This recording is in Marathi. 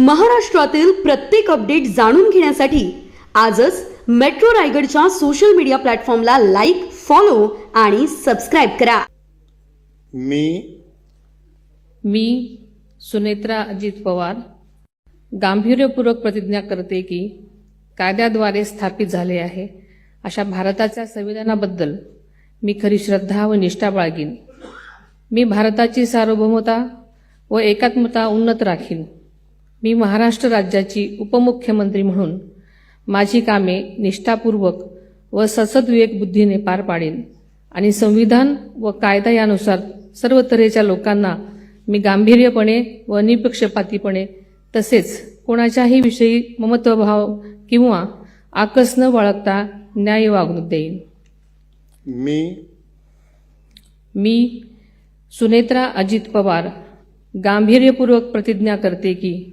महाराष्ट्रातील प्रत्येक अपडेट जाणून घेण्यासाठी आजच मेट्रो रायगडच्या सोशल मीडिया प्लॅटफॉर्मला लाईक फॉलो आणि सबस्क्राईब करा. मी मी सुनेत्रा अजित पवार गांभीर्यपूर्वक प्रतिज्ञा करते की कायद्याद्वारे स्थापित झाले आहे. अशा भारताच्या संविधानाबद्दल मी खरी श्रद्धा व निष्ठा बाळगीन. मी भारताची सार्वभौमता व एकात्मता उन्नत राखीन. मी महाराष्ट्र राज्याची उपमुख्यमंत्री म्हणून माझी कामे निष्ठापूर्वक व ससद्विवेक बुद्धीने पार पाडेन आणि संविधान व कायदा यानुसार सर्व तऱ्हेच्या लोकांना मी गांभीर्यपणे व निपक्षपातीपणे तसेच कोणाच्याही विषयी ममत्वभाव किंवा आकस न बाळगता न्याय वागणूक देईन. मी मी सुनेत्रा अजित पवार गांभीर्यपूर्वक प्रतिज्ञा करते की